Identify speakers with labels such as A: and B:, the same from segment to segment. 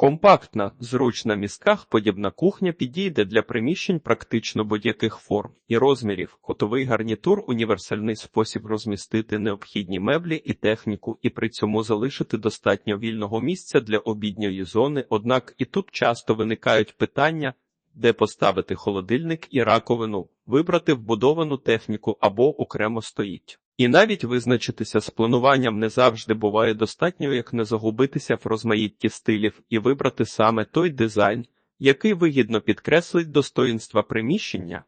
A: Компактна, зручна містках подібна кухня підійде для приміщень практично будь-яких форм і розмірів. Котовий гарнітур універсальний спосіб розмістити необхідні меблі і техніку, і при цьому залишити достатньо вільного місця для обідньої зони. Однак і тут часто виникають питання, де поставити холодильник і раковину, вибрати вбудовану техніку або окремо стоїть. І навіть визначитися з плануванням не завжди буває достатньо, як не загубитися в розмаїтті стилів і вибрати саме той дизайн, який вигідно підкреслить достоїнства приміщення.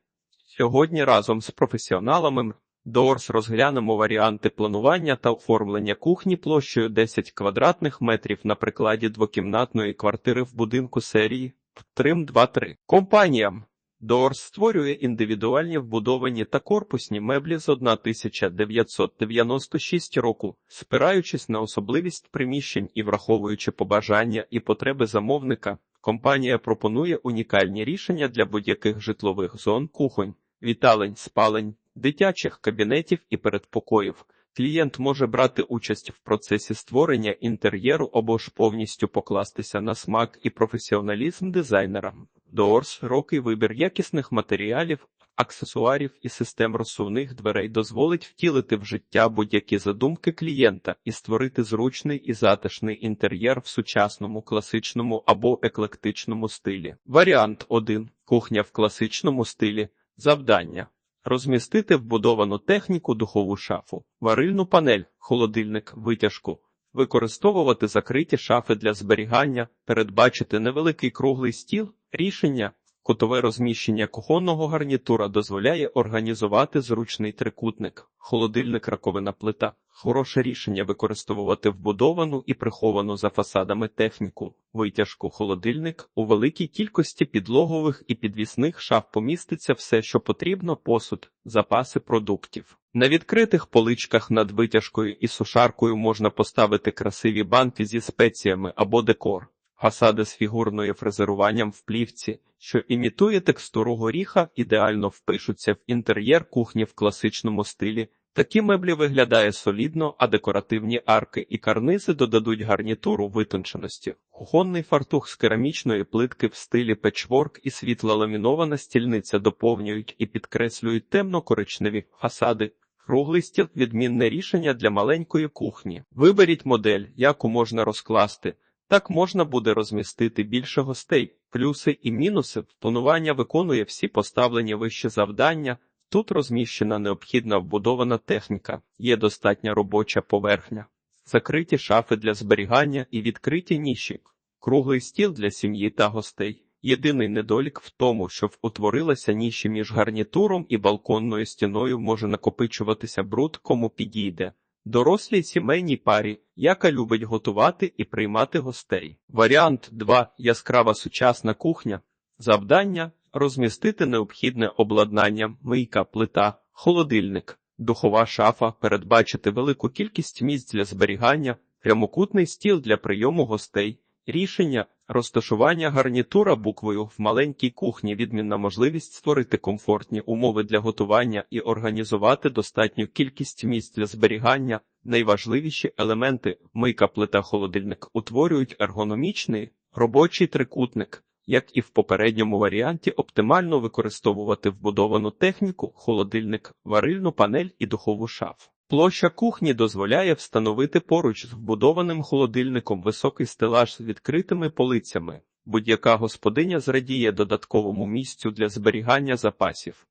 A: Сьогодні разом з професіоналами Доорс розглянемо варіанти планування та оформлення кухні площею 10 квадратних метрів на прикладі двокімнатної квартири в будинку серії Трим 2-3. Компаніям Доорс створює індивідуальні вбудовані та корпусні меблі з 1996 року, спираючись на особливість приміщень і враховуючи побажання і потреби замовника, компанія пропонує унікальні рішення для будь-яких житлових зон, кухонь, віталень, спалень, дитячих кабінетів і передпокоїв. Клієнт може брати участь в процесі створення інтер'єру або ж повністю покластися на смак і професіоналізм дизайнера. Доорс широкий вибір якісних матеріалів, аксесуарів і систем розсувних дверей дозволить втілити в життя будь-які задумки клієнта і створити зручний і затишний інтер'єр в сучасному, класичному або еклектичному стилі. Варіант 1. Кухня в класичному стилі. Завдання. Розмістити вбудовану техніку, духову шафу, варильну панель, холодильник, витяжку, використовувати закриті шафи для зберігання, передбачити невеликий круглий стіл, рішення. Кутове розміщення кухонного гарнітура дозволяє організувати зручний трикутник, холодильник, раковина плита. Хороше рішення використовувати вбудовану і приховану за фасадами техніку, витяжку, холодильник. У великій кількості підлогових і підвісних шаф поміститься все, що потрібно, посуд, запаси продуктів. На відкритих поличках над витяжкою і сушаркою можна поставити красиві банки зі спеціями або декор. Фасади з фігурною фрезеруванням в плівці, що імітує текстуру горіха, ідеально впишуться в інтер'єр кухні в класичному стилі. Такі меблі виглядає солідно, а декоративні арки і карнизи додадуть гарнітуру витонченості. Кухонний фартух з керамічної плитки в стилі печворк і світла ламінована стільниця доповнюють і підкреслюють темно-коричневі фасади. Круглий стіл відмінне рішення для маленької кухні. Виберіть модель, яку можна розкласти. Так можна буде розмістити більше гостей, плюси і мінуси. Планування виконує всі поставлені вище завдання. Тут розміщена необхідна вбудована техніка, є достатня робоча поверхня, закриті шафи для зберігання і відкриті ніші, круглий стіл для сім'ї та гостей. Єдиний недолік в тому, що в утворилася ніші між гарнітуром і балконною стіною може накопичуватися бруд, кому підійде. Дорослій сімейній парі, яка любить готувати і приймати гостей. Варіант 2. Яскрава сучасна кухня. Завдання розмістити необхідне обладнання, мийка, плита, холодильник, духова шафа, передбачити велику кількість місць для зберігання, прямокутний стіл для прийому гостей. Рішення розташування гарнітура буквою в маленькій кухні відмінна можливість створити комфортні умови для готування і організувати достатню кількість місць для зберігання. Найважливіші елементи мийка плита холодильник утворюють ергономічний робочий трикутник, як і в попередньому варіанті, оптимально використовувати вбудовану техніку, холодильник, варильну панель і духову шафу. Площа кухні дозволяє встановити поруч з вбудованим холодильником високий стелаж з відкритими полицями. Будь-яка господиня зрадіє додатковому місцю для зберігання запасів,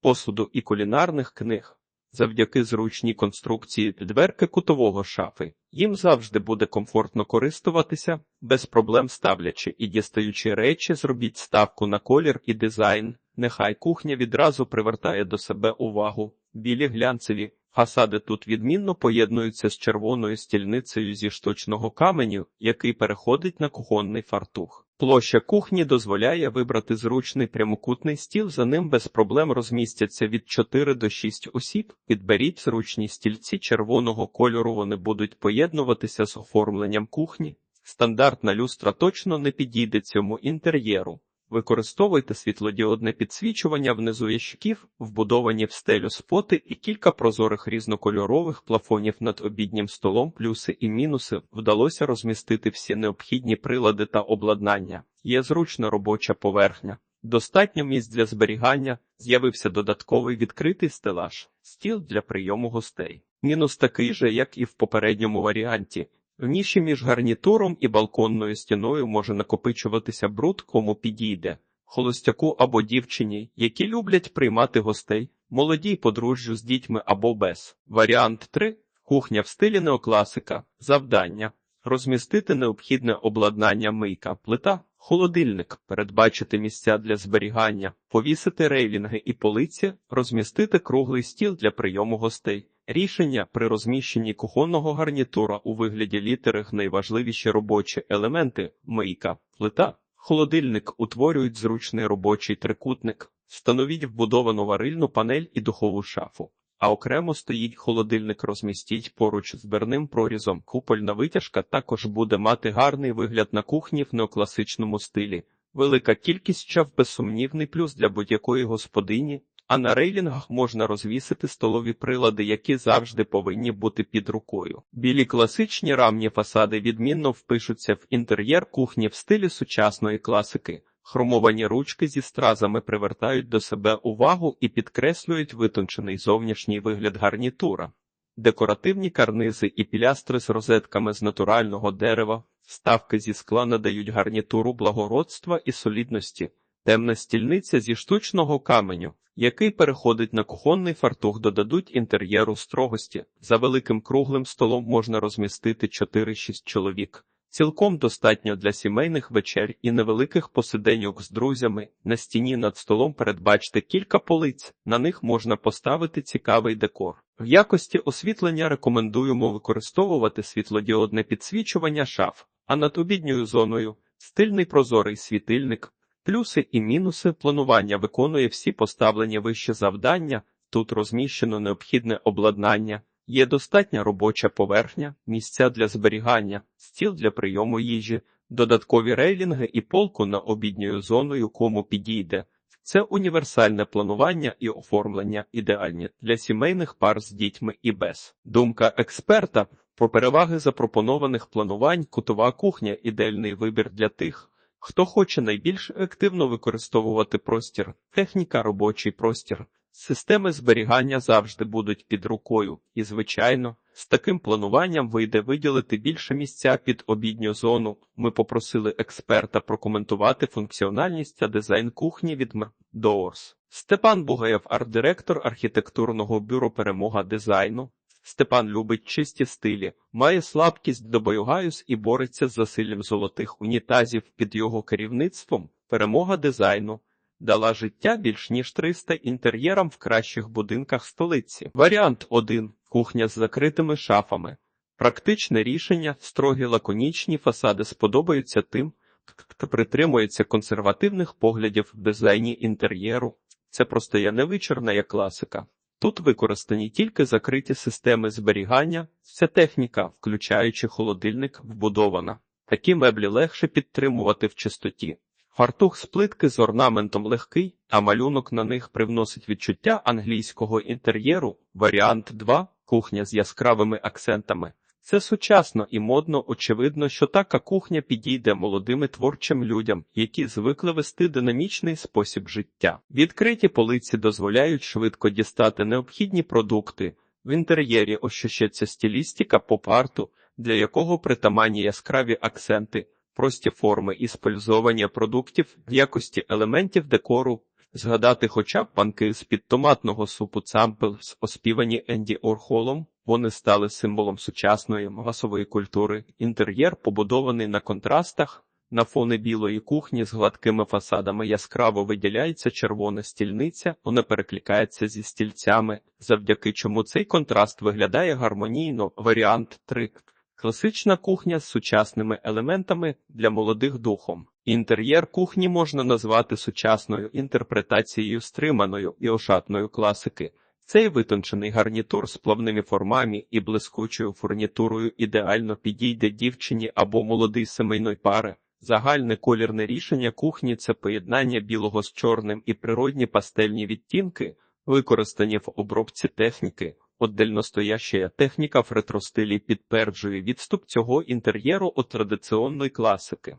A: посуду і кулінарних книг. Завдяки зручній конструкції дверки кутового шафи, їм завжди буде комфортно користуватися, без проблем ставлячи і дістаючи речі, зробіть ставку на колір і дизайн. Нехай кухня відразу привертає до себе увагу. Білі глянцеві фасади тут відмінно поєднуються з червоною стільницею зі штучного каменю, який переходить на кухонний фартух. Площа кухні дозволяє вибрати зручний прямокутний стіл, за ним без проблем розмістяться від 4 до 6 осіб. Підберіть зручні стільці червоного кольору, вони будуть поєднуватися з оформленням кухні. Стандартна люстра точно не підійде цьому інтер'єру. Використовуйте світлодіодне підсвічування внизу ящиків, вбудовані в стелю споти і кілька прозорих різнокольорових плафонів над обіднім столом. Плюси і мінуси вдалося розмістити всі необхідні прилади та обладнання. Є зручна робоча поверхня. Достатньо місць для зберігання, з'явився додатковий відкритий стелаж, стіл для прийому гостей. Мінус такий же, як і в попередньому варіанті. В ніші між гарнітуром і балконною стіною може накопичуватися бруд, кому підійде, холостяку або дівчині, які люблять приймати гостей, молодій подружжю з дітьми або без. Варіант 3. Кухня в стилі неокласика. Завдання. Розмістити необхідне обладнання мийка, плита, холодильник, передбачити місця для зберігання, повісити рейлінги і полиці, розмістити круглий стіл для прийому гостей. Рішення при розміщенні кухонного гарнітура у вигляді літери найважливіші робочі елементи мийка, плита, холодильник утворюють зручний робочий трикутник, встановіть вбудовану варильну панель і духову шафу. А окремо стоїть холодильник, розмістіть поруч з дверним прорізом. Купольна витяжка також буде мати гарний вигляд на кухні в неокласичному стилі. Велика кількість чав безсумнівний плюс для будь-якої господині, а на рейлінгах можна розвісити столові прилади, які завжди повинні бути під рукою. Білі класичні рамні фасади відмінно впишуться в інтер'єр кухні в стилі сучасної класики. Хромовані ручки зі стразами привертають до себе увагу і підкреслюють витончений зовнішній вигляд гарнітура. Декоративні карнизи і пілястри з розетками з натурального дерева, вставки зі скла надають гарнітуру благородства і солідності, темна стільниця зі штучного каменю, який переходить на кухонний фартух, додадуть інтер'єру строгості. За великим круглим столом можна розмістити 4-6 чоловік. Цілком достатньо для сімейних вечер і невеликих посиденьок з друзями. На стіні над столом передбачте кілька полиць, на них можна поставити цікавий декор. В якості освітлення рекомендуємо використовувати світлодіодне підсвічування шаф, а над обідньою зоною стильний прозорий світильник. Плюси і мінуси планування виконує всі поставлені вище завдання. Тут розміщено необхідне обладнання. Є достатня робоча поверхня, місця для зберігання, стіл для прийому їжі, додаткові рейлінги і полку на обідньою зоною, кому підійде. Це універсальне планування і оформлення ідеальні для сімейних пар з дітьми і без. Думка експерта про переваги запропонованих планувань, кутова кухня ідеальний вибір для тих, хто хоче найбільш ефективно використовувати простір, техніка робочий простір. Системи зберігання завжди будуть під рукою, і, звичайно, з таким плануванням вийде виділити більше місця під обідню зону. Ми попросили експерта прокоментувати функціональність та дизайн кухні від Doors. Степан Бугаєв, арт-директор архітектурного бюро Перемога дизайну. Степан любить чисті стилі, має слабкість до боюгаюс і бореться з засиллям золотих унітазів під його керівництвом. Перемога дизайну дала життя більш ніж 300 інтер'єрам в кращих будинках столиці. Варіант 1. кухня з закритими шафами. Практичне рішення, строгі лаконічні фасади сподобаються тим, хто притримується консервативних поглядів в дизайні інтер'єру. Це просто є невичерна як класика. Тут використані тільки закриті системи зберігання, вся техніка, включаючи холодильник, вбудована. Такі меблі легше підтримувати в чистоті. Фартух з плитки з орнаментом легкий, а малюнок на них привносить відчуття англійського інтер'єру. Варіант 2. кухня з яскравими акцентами. Це сучасно і модно, очевидно, що така кухня підійде молодим і творчим людям, які звикли вести динамічний спосіб життя. Відкриті полиці дозволяють швидко дістати необхідні продукти. В інтер'єрі ощущається стилістика поп-арту, для якого притаманні яскраві акценти прості форми і спользовання продуктів в якості елементів декору, згадати хоча б банки з-під томатного супу Цампелс, оспівані Енді Орхолом, вони стали символом сучасної масової культури. Інтер'єр побудований на контрастах. На фони білої кухні з гладкими фасадами яскраво виділяється червона стільниця, вона перекликається зі стільцями, завдяки чому цей контраст виглядає гармонійно. Варіант 3. Класична кухня з сучасними елементами для молодих духом. Інтер'єр кухні можна назвати сучасною інтерпретацією стриманою і ошатною класики. Цей витончений гарнітур з плавними формами і блискучою фурнітурою ідеально підійде дівчині або молодий семейної пари. Загальне колірне рішення кухні це поєднання білого з чорним і природні пастельні відтінки, використані в обробці техніки. Отдельностояща техніка в ретро-стилі підтверджує відступ цього інтер'єру від традиційної класики.